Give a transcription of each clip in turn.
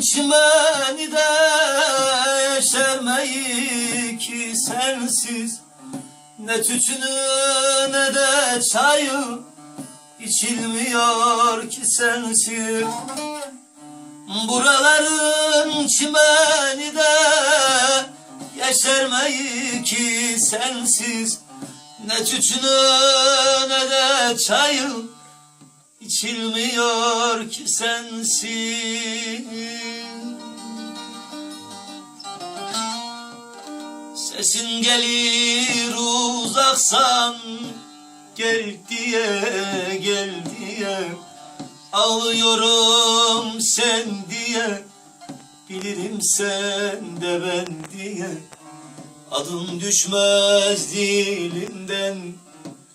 çimeni de yeşermeyi ki sensiz. Ne tütünü ne de çayı içilmiyor ki sensiz. Buraların çimeni de yeşermeyi ki sensiz. Ne tütünü ne de çayı içilmiyor ki sensiz Sesin gelir uzaksan Gel diye gel diye. Ağlıyorum sen diye Bilirim sen de ben diye. Adın düşmez dilimden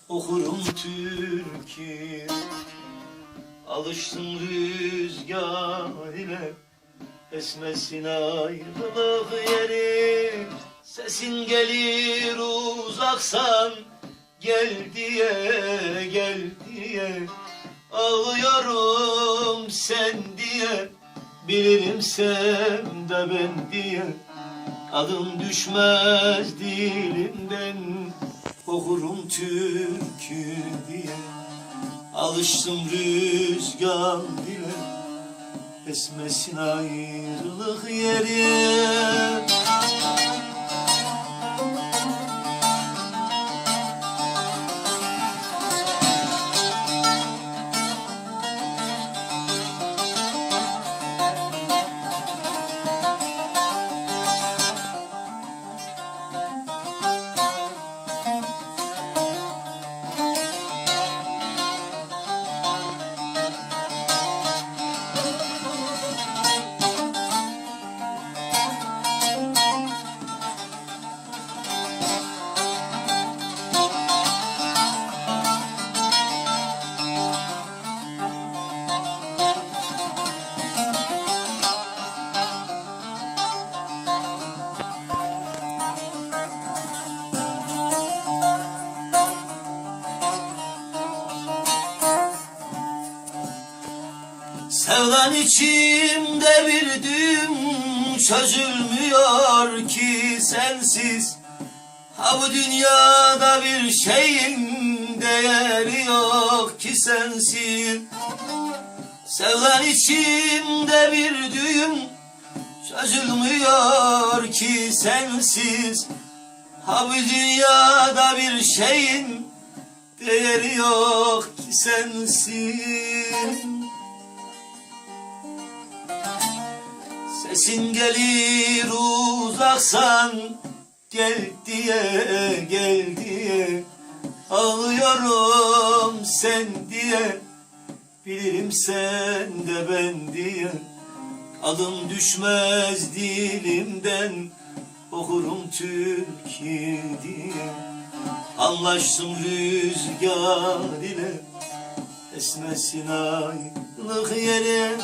Okurum türkü Alıştım rüzgar ile Esmesin ayrılık yeri. Sesin gelir uzaksan Gel diye gel diye. Ağlıyorum sen diye Bilirim sen de ben diye. Adım düşmez dilimden Okurum türkü diye Alıştım rüzgar dile Esmesin ayrılık yeri Sevdan içimde bir düğüm çözülmüyor ki sensiz. Ha bu dünyada bir şeyin değeri yok ki sensiz Sevdan içimde bir düğüm çözülmüyor ki sensiz. Ha bu dünyada bir şeyin değeri yok ki sensiz Sesin gelir uzaksan Gel diye gel diye. Ağlıyorum sen diye Bilirim sen de ben diye. Adım düşmez dilimden Okurum türkü diye. Anlaştım rüzgar ile Esmesin aylık yere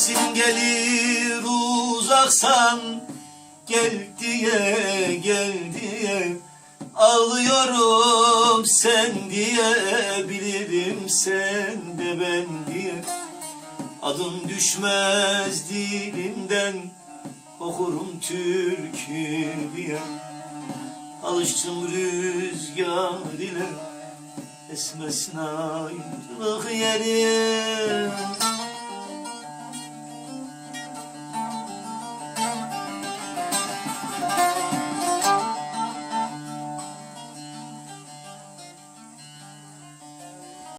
Sesin gelir uzaksan? Gel diye gel diye Ağlıyorum sen diye. Bilirim sen de ben diye. Adım düşmez dilimden Okurum türkü diye. Alıştım rüzgar ile Esmesin ayrılık yeri